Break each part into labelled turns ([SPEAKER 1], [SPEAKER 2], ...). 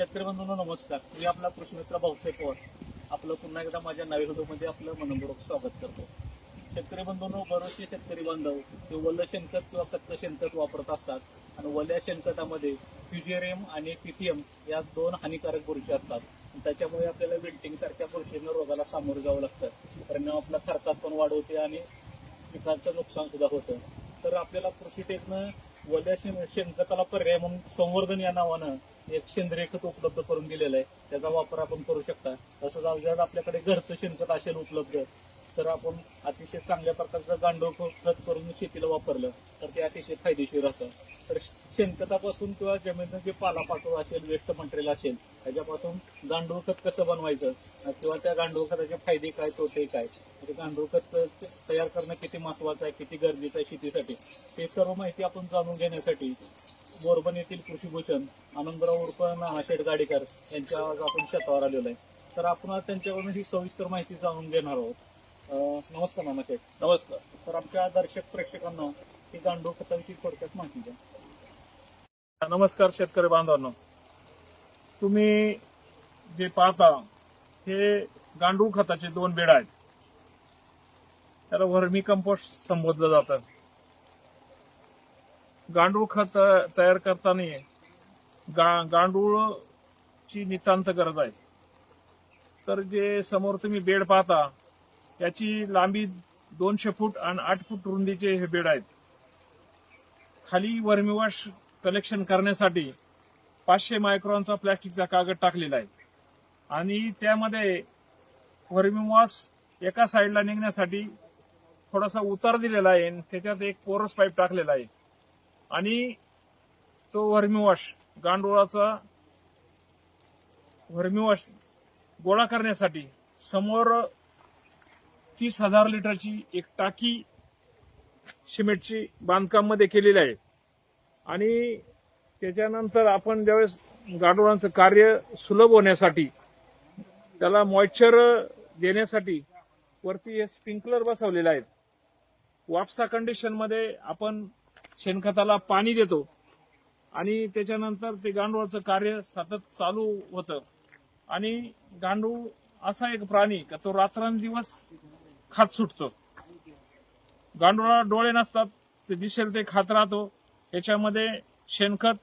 [SPEAKER 1] शेतकरी बंधूंनो नमस्कार. मी आपला कृषीमित्र भाऊसाहेब पवार. आपलं पुन्हा एकदा माझ्या नव्या व्हिडिओमध्ये आपलं मनपूर्वक स्वागत करतो. शेतकरी बंधूंनो बरेचसे शेतकरी बांधव ते वल्ल शेणखत किंवा कच्चं शेणखत वापरत असतात आणि वल्या शेणखतामध्ये फ्युजेरियम आणि पीटीएम या दोन हानिकारक बुरशी असतात. आणि त्याच्यामुळे आपल्याला विल्टिंग सारख्या बुरशींना रोगाला सामोरं जावं लागतं. परिणाम आपला खर्चात पण वाढ होते आणि पिकांचं नुकसान सुद्धा होतं. तर आपल्याला कृषी टेकनं वल्या शेणखताला पर्याय म्हणून संवर्धन या नावानं एक सेंद्रिय खत उपलब्ध करून दिलेलं आहे. त्याचा वापर आपण करू शकता. तसंच आपल्याकडे घरचं शेणखत असेल उपलब्ध तर आपण अतिशय चांगल्या प्रकारचं गांडूळ खत करून शेतीला वापरलं तर ते अतिशय फायदेशीर असतं. तर शेणखतापासून किंवा जमिनीत जे पालापाचोळा असेल वेस्ट मटेरियल असेल त्याच्यापासून गांडूळ खत कसं बनवायचं किंवा त्या गांडूळ खताचे फायदे काय तोटे काय? ते गांडूळ खत तयार करणं किती महत्वाचं आहे किती गरजेचं आहे शेतीसाठी? ते सर्व माहिती आपण जाणून घेण्यासाठी बोरबन येथील कृषीभूषण आनंदराव उर्फ नानाशेठ गाडीकर यांच्या आज आपण शेतावर आलेलो आहे. तर आपण त्यांच्याकडून ही सविस्तर माहिती जाणून घेणार आहोत. नमस्कार नानाशेठ नमस्कार. तर आमच्या दर्शक प्रेक्षकांना ही गांडूळ खताविषयी थोडक्यात माहिती द्या.
[SPEAKER 2] नमस्कार शेतकरी बांधवांनो. तुम्ही जे पाहता हे गांडूळ खताचे दोन बेड आहेत. त्याला व्हर्मी कंपोस्ट संबोधलं जातं. गांडूळ खत तयार करताना गा गांडूळची नितांत गरज आहे. तर जे समोर तुम्ही बेड पाहता याची लांबी दोनशे फूट आणि आठ फूट रुंदीचे हे बेड आहेत. खाली वर्मीवॉश कलेक्शन करण्यासाठी पाचशे मायक्रॉनचा प्लॅस्टिकचा कागद टाकलेला आहे. आणि त्यामध्ये वर्मीवॉश एका साईडला निघण्यासाठी थोडासा उतार दिलेला आहे आणि त्याच्यात एक पोरस पाईप टाकलेला आहे. आणि तो वर्मीवॉश गांडोळाचा वर्मीवॉश गोळा करण्यासाठी समोर तीस हजार लिटरची एक टाकी सिमेंटची बांधकाममध्ये केलेली आहे. आणि त्याच्यानंतर आपण ज्यावेळेस गांडुळांचं कार्य सुलभ होण्यासाठी त्याला मॉइश्चर देण्यासाठी वरती हे स्प्रिंकलर बसवलेले आहेत. वापसा कंडिशनमध्ये आपण शेणखताला पाणी देतो आणि त्याच्यानंतर ते गांडूळाचं कार्य सतत चालू होतं. आणि गांडूळ असा एक प्राणी का तो रात्रंदिवस खात सुटतो. गांडुळा डोळे नसतात ते दिसेल ते खात राहतो. याच्यामध्ये शेणखत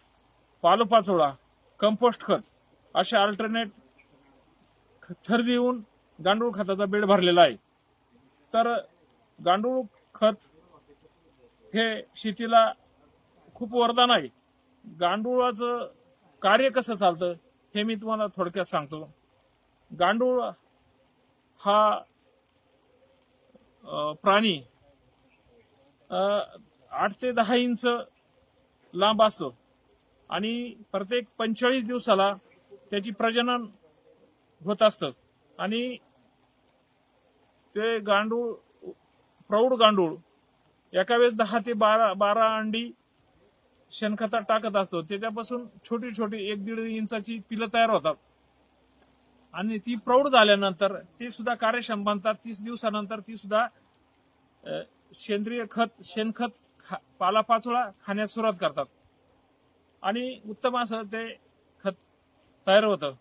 [SPEAKER 2] पालोपाचोळा कंपोस्ट खत असे अल्टरनेट थर देऊन गांडूळ खताचा बेड भरलेला आहे. तर गांडूळ खत हे शेतीला खूप वरदान आहे. गांडुळाचं कार्य कसं चालतं हे मी तुम्हाला थोडक्यात सांगतो. गांडूळ हा प्राणी आठ ते दहा इंच लांब असतो. आणि प्रत्येक पंचेचाळीस दिवसाला त्याची प्रजनन होत असतं. आणि ते गांडूळ प्रौढ गांडूळ एका वेळेस दहा ते बारा बारा अंडी शेणखतात टाकत असतो. त्याच्यापासून छोटी छोटी एक दीड इंचाची पिलं तयार होतात. आणि ती प्रौढ झाल्यानंतर ती सुद्धा कार्यक्षम बनतात. तीस दिवसानंतर ती सुद्धा सेंद्रिय खत शेणखत खा- पालापाचोळा खाण्यास सुरुवात करतात. आणि उत्तम असं ते खत तयार होतं.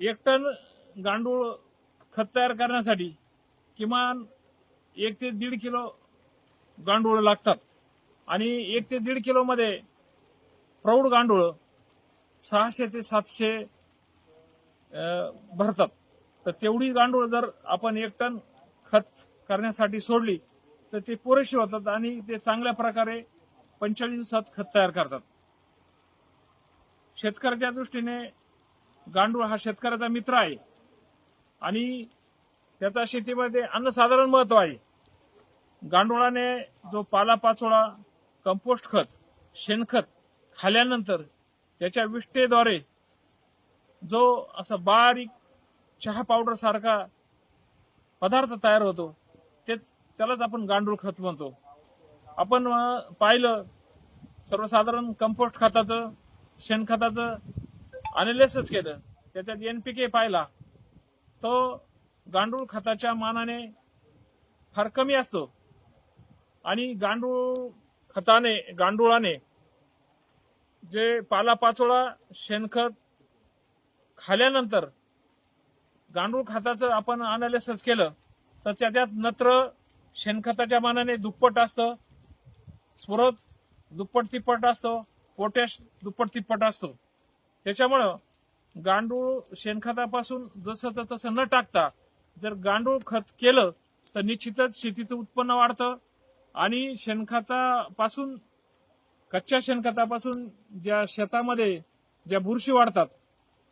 [SPEAKER 2] एक टन गांडूळ खत तयार करण्यासाठी किमान एक ते दीड किलो गांडूळ लागतात. आणि एक ते दीड किलोमध्ये प्रौढ गांडूळ सहाशे ते सातशे भरतात. तर तेवढी गांडूळ जर आपण एक टन खत करण्यासाठी सोडली तर ते पुरेशी होतात आणि ते चांगल्या प्रकारे पंचेचाळीस दिवसात खत तयार करतात. शेतकऱ्याच्या दृष्टीने गांडूळ हा शेतकऱ्याचा मित्र आहे आणि त्याचा शेतीमध्ये अन्नसाधारण महत्त्व आहे. गांडुळाने जो पालापाचोळा कंपोस्ट खत शेणखत खाल्यानंतर त्याच्या विष्टेद्वारे जो असा बारीक चहा पावडर सारखा पदार्थ तयार होतो तेच त्यालाच आपण गांडूळ खत म्हणतो. आपण पाहिलं सर्वसाधारण कंपोस्ट खताचं शेणखताचं अनालिसिस केलं. त्याच्यात एनपीके पाहिला तो गांडूळ खताच्या मानाने फार कमी असतो. आणि गांडूळ खताने गांडुळाने जे पालापाचोळा शेणखत खाल्यानंतर गांडूळ खताचं आपण अनालिसिस केलं तर त्याच्यात नत्र शेणखताच्या मानाने दुप्पट असतं स्फुरत दुप्पट तिप्पट असतो पोटॅश दुप्पट तिप्पट असतो. त्याच्यामुळं गांडूळ शेणखतापासून जसं तर तसं न टाकता जर गांडूळ खत केलं तर निश्चितच शेतीचं उत्पन्न वाढतं आणि शेणखतापासून कच्च्या शेणखतापासून ज्या शेतामध्ये ज्या बुरशी वाढतात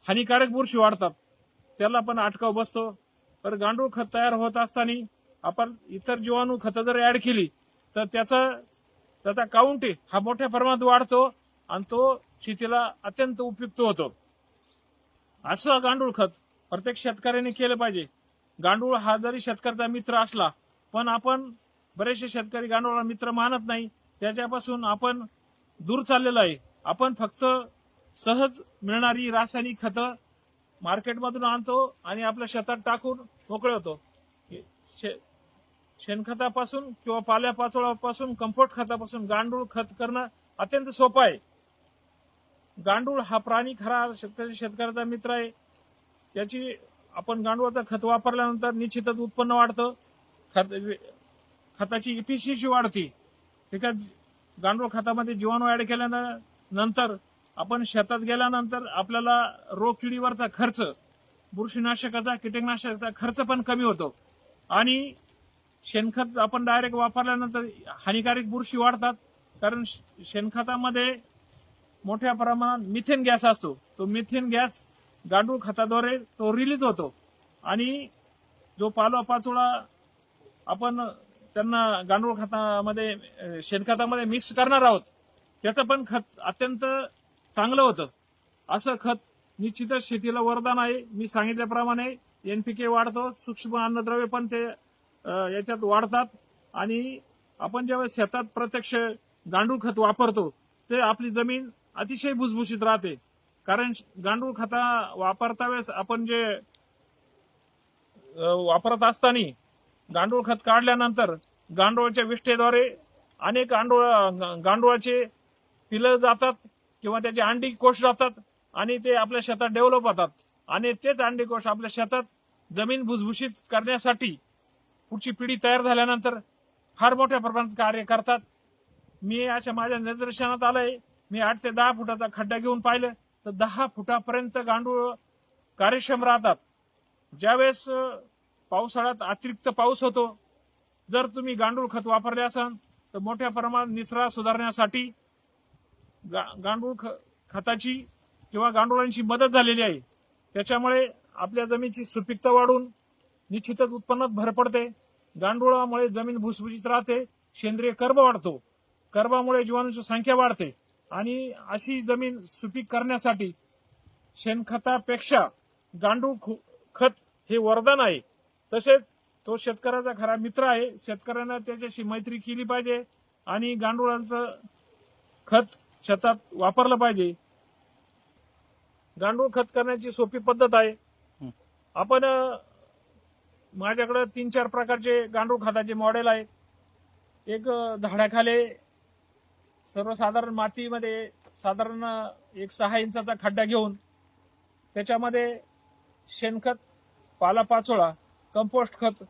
[SPEAKER 2] हानिकारक बुरशी वाढतात. त्याला पण अटकाव बसतो. तर गांडूळ खत तयार होत असताना आपण इतर जीवाणू खतं जर ऍड केली तर त्याचा त्याचा काउंट हा मोठ्या प्रमाणात वाढतो आणि तो शेतीला अत्यंत उपयुक्त होतो. असं गांडूळ खत प्रत्येक शेतकऱ्याने केलं पाहिजे. गांडूळ हा जरी शेतकऱ्याचा मित्र असला पण आपण बरेचसे शेतकरी गांडूळा मित्र मानत नाही. त्याच्यापासून आपण दूर चाललेलो आहे. आपण फक्त सहज मिळणारी रासायनिक खतं मार्केटमधून आणतो आणि आपल्या शेतात टाकून मोकळे होतो शे- शेणखतापासून किंवा पाल्या पाचोळापासून कंपोस्ट खतापासून गांडूळ खत करणं अत्यंत सोपं आहे. गांडूळ हा प्राणी खरा शेतकरी शेतकऱ्याचा मित्र आहे. त्याची आपण गांडूळाचं खत वापरल्यानंतर निश्चितच उत्पन्न वाढतं. खत खताची इफिशियन्सी वाढते. त्याच्यात गांडूळ खतामध्ये जीवाणू ऍड केल्यानंतर आपण शेतात गेल्यानंतर आपल्याला रोग किडीवरचा खर्च बुरशीनाशकाचा कीटकनाशकाचा खर्च पण कमी होतो. आणि शेणखत आपण डायरेक्ट वापरल्यानंतर हानिकारक बुरशी वाढतात. कारण शेणखतामध्ये मोठ्या प्रमाणात मिथेन गॅस असतो. तो मिथेन गॅस गांडूळ खताद्वारे तो रिलीज होतो. आणि जो पालोपाचोळा आपण त्यांना गांडूळ खतामध्ये शेणखतामध्ये मिक्स करणार आहोत त्याचं पण खत अत्यंत चांगलं होतं. असं खत निश्चितच शेतीला वरदान आहे. मी सांगितल्याप्रमाणे एनपीके वाढतो सूक्ष्म अन्नद्रव्य पण ते याच्यात वाढतात. आणि आपण जेव्हा शेतात प्रत्यक्ष गांडूळ खत वापरतो ते आपली जमीन अतिशय भुसभुशीत राहते. कारण गांडूळ खता वापरता वेळेस आपण जे वापरत असताना गांडूळ खत काढल्यानंतर गांडूळाच्या विष्ठेद्वारे अनेक गांडूळ गांडूळाचे पिलं जातात. किंवा त्याचे अंडी कोश राहतात आणि ते आपल्या शेतात डेव्हलप होतात. आणि तेच अंडी कोश आपल्या शेतात जमीन भुसभुशीत करण्यासाठी पुढची पिढी तयार झाल्यानंतर फार मोठ्या प्रमाणात कार्य करतात. मी अशा माझ्या निदर्शनात आलंय. मी आठ ते दहा फुटाचा खड्डा घेऊन पाहिलं तर दहा फुटापर्यंत गांडूळ कार्यक्षम राहतात. ज्यावेळेस पावसाळ्यात अतिरिक्त पाऊस होतो जर तुम्ही गांडूळ खत वापरले असाल तर मोठ्या प्रमाणात निचरा सुधारण्यासाठी गा- गांडूळ ख- खताची किंवा गांडुळांची मदत झालेली आहे. त्याच्यामुळे आपल्या जमिनीची सुपीकता वाढून निश्चितच उत्पन्नात भर पडते. गांडुळामुळे जमीन भुसभुशीत राहते. सेंद्रिय कर्ब वाढतो. कर्बामुळे जीवाणूंची संख्या वाढते. आणि अशी जमीन सुपीक करण्यासाठी शेणखतापेक्षा गांडूळ खु- खत हे वरदान आहे. तसेच तो शेतकऱ्याचा खरा मित्र आहे. शेतकऱ्यांना त्याच्याशी मैत्री केली पाहिजे. आणि गांडुळांचं खत शेतात वापरलं पाहिजे. गांडूळ खत करण्याची सोपी पद्धत आहे. आपण माझ्याकडे तीन चार प्रकारचे गांडूळ खताचे मॉडेल आहेत. एक झाडाखाली सर्वसाधारण मातीमध्ये साधारण एक सहा इंचाचा खड्डा घेऊन त्याच्यामध्ये शेणखत पालापाचोळा कंपोस्ट खत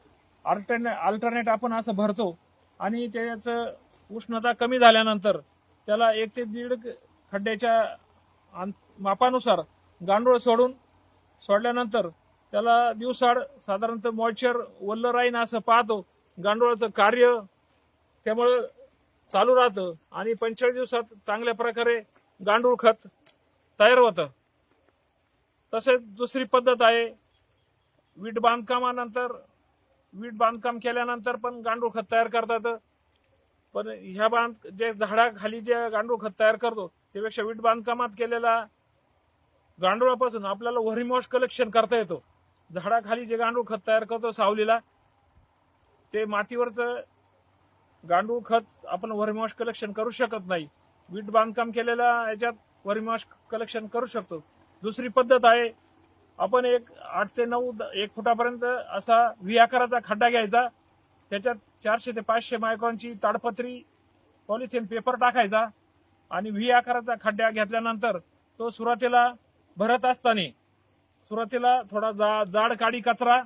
[SPEAKER 2] अल्टरने अल्टरनेट आपण असं भरतो आणि त्याचं उष्णता कमी झाल्यानंतर त्याला एक ते दीड खड्ड्याच्या मापानुसार गांडूळ सोडून सोडल्यानंतर त्याला दिवसाड साधारणतः मॉइश्चर वल्ल राहीन असं पाहतो. गांडुळाचं कार्य त्यामुळं चालू राहतं आणि पंचेचाळीस दिवसात चांगल्या प्रकारे गांडूळ खत तयार होतं. तसेच दुसरी पद्धत आहे. वीट बांधकामानंतर वीट बांधकाम केल्यानंतर पण गांडूळ खत तयार करतात. पण ह्या बांध जे झाडाखाली जे गांडूळ खत तयार करतो त्यापेक्षा वीट बांधकामात केलेला गांडुळापासून आपल्याला व्हरिमॉश कलेक्शन करता येतो. झाडाखाली जे गांडूळ खत तयार करतो सावलीला ते मातीवरचं गांडूळ खत आपण व्हरिमॉश कलेक्शन करू शकत नाही. वीट बांधकाम केलेला याच्यात व्हरिमॉश कलेक्शन करू शकतो. दुसरी पद्धत आहे आपण एक आठ ते नऊ एक फुटापर्यंत असा व्ही आकाराचा खड्डा घ्यायचा. त्याच्यात चारशे ते पाचशे मायक्रॉनची ताडपत्री पॉलिथिन पेपर टाकायचा आणि व्ही आकाराचा खड्ड्या घेतल्यानंतर तो सुरुवातीला भरत असताना सुरुवातीला थोडा जा- जाड काडी कचरा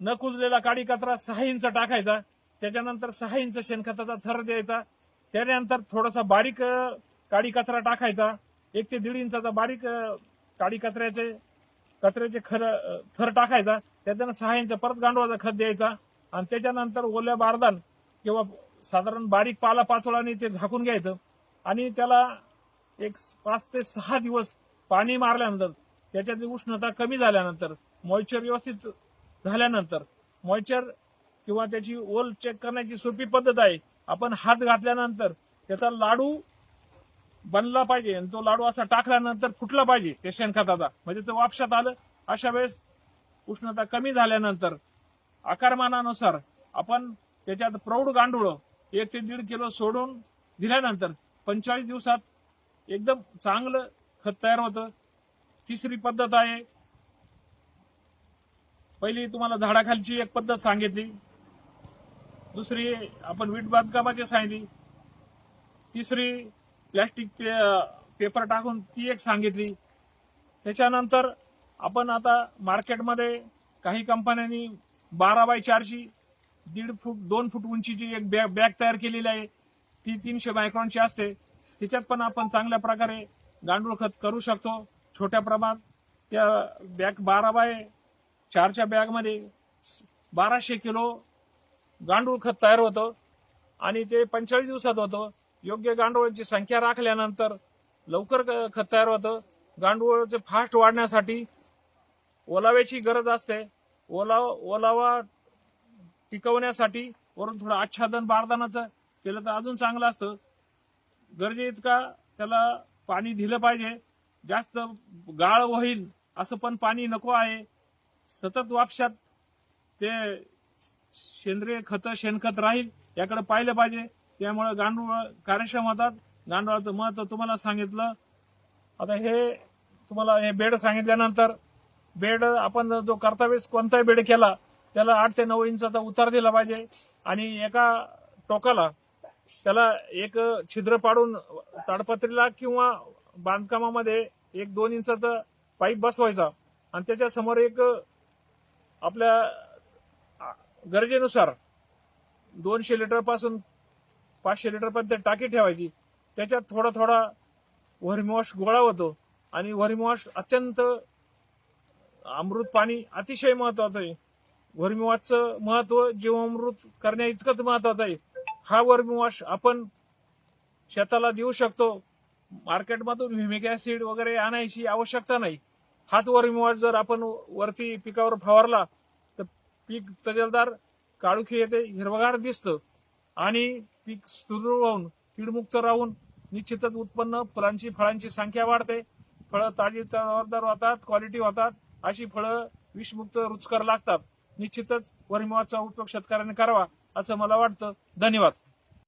[SPEAKER 2] न कुजलेला काडी कचरा सहा इंच टाकायचा त्याच्यानंतर सहा इंच शेणखताचा थर द्यायचा त्यानंतर थोडासा बारीक काडी कचरा टाकायचा एक ते दीड इंचाचा बारीक काडी कचऱ्याचे कचऱ्याचे खर थर टाकायचा त्याच्यानं सहा इंच परत गांडवाचा खत द्यायचा आणि त्याच्यानंतर ओल्या बारदान किंवा साधारण बारीक पाला पाचोळाने ते झाकून घ्यायचं. आणि त्याला एक पाच ते सहा दिवस पाणी मारल्यानंतर त्याच्यातली उष्णता कमी झाल्यानंतर मॉइश्चर व्यवस्थित झाल्यानंतर मॉइश्चर किंवा त्याची ओल चेक करण्याची सोपी पद्धत आहे. आपण हात घातल्यानंतर त्याचा लाडू बनला पाहिजे आणि तो लाडू असा टाकल्यानंतर फुटला पाहिजे ते शेणखताचा. म्हणजे तो वापशात आलं अशा वेळेस उष्णता कमी झाल्यानंतर आकारमानानुसार आपण त्याच्यात प्रौढ गांडूळ एक ते दीड किलो सोडून दिल्यानंतर पंचेचाळीस दिवसात एकदम चांगलं खत तयार होतं. तिसरी पद्धत आहे. पहिली तुम्हाला झाडाखालची एक पद्धत सांगितली. दुसरी आपण वीट बांधकामाची सांगितली. तिसरी प्लॅस्टिक पे- पेपर टाकून ती एक सांगितली. त्याच्यानंतर आपण आता मार्केटमध्ये काही कंपन्यांनी बारा बाय चारची दीड फूट दोन फूट उंचीची एक बॅग बॅग तयार केलेली आहे. ती तीनशे मायक्रॉनची असते. त्याच्यात पण आपण चांगल्या प्रकारे गांडूळ खत करू शकतो. छोट्या प्रमाणात त्या बॅग बारा बाय चारच्या बॅगमध्ये बाराशे किलो गांडूळ खत तयार होतं. आणि ते पंचेचाळीस दिवसात होतं. योग्य गांडूळांची संख्या राखल्यानंतर लवकर क- खत तयार होतं. गांडूळाचे फास्ट वाढण्यासाठी ओलाव्याची गरज असते. ओलावा ओलावा टिकवण्यासाठी वरून थोडं आच्छादन बारदानाचं केलं तर अजून चांगलं असतं. गरजे इतका त्याला पाणी दिलं पाहिजे. जास्त गाळ होईल असं पण पाणी नको आहे. सतत वापशात ते सेंद्रिय खत शेणखत राहील याकडे पाहिलं पाहिजे. त्यामुळे गांडूळ कार्यक्षम होतात. गांडूळाचं महत्त्व तुम्हाला सांगितलं. आता हे तुम्हाला हे बेड सांगितल्यानंतर बेड आपण जो करतावेळेस कोणताही बेड केला त्याला आठ ते नऊ इंचाचा उतार दिला पाहिजे. आणि एका टोकाला त्याला एक छिद्र पाडून ताडपत्रीला किंवा बांधकामामध्ये एक दोन इंचाचा पाईप बसवायचा. आणि त्याच्यासमोर एक आपल्या गरजेनुसार दोनशे लिटरपासून पाचशे लिटर पर्यंत टाकी ठेवायची. त्याच्यात थोडा थोडा व्हर्मिवॉश गोळा होतो. आणि व्हर्मिवॉश अत्यंत अमृत पाणी अतिशय महत्वाचं आहे. वर्मीवाशचं महत्त्व जीवामृत करण्या इतकंच महत्वाचं आहे. हा वर्मीवाश आपण शेताला देऊ शकतो. मार्केटमधून व्हिमिक ऍसिड वगैरे आणायची आवश्यकता नाही. हाच वर्मीवाश जर आपण वरती पिकावर फवारला तर पीक तजेलदार काळुखी येते हिरवगार दिसतं. आणि पीक सुदृढ राहून कीडमुक्त राहून निश्चितच उत्पन्न फुलांची फळांची संख्या वाढते. फळं ताजी तवारदार होतात क्वालिटी होतात. अशी फळं विषमुक्त रुचकर लागतात. निश्चितच वर्मीवॉशचा उपयोग शेतकऱ्यांनी करावा असं मला वाटतं. धन्यवाद.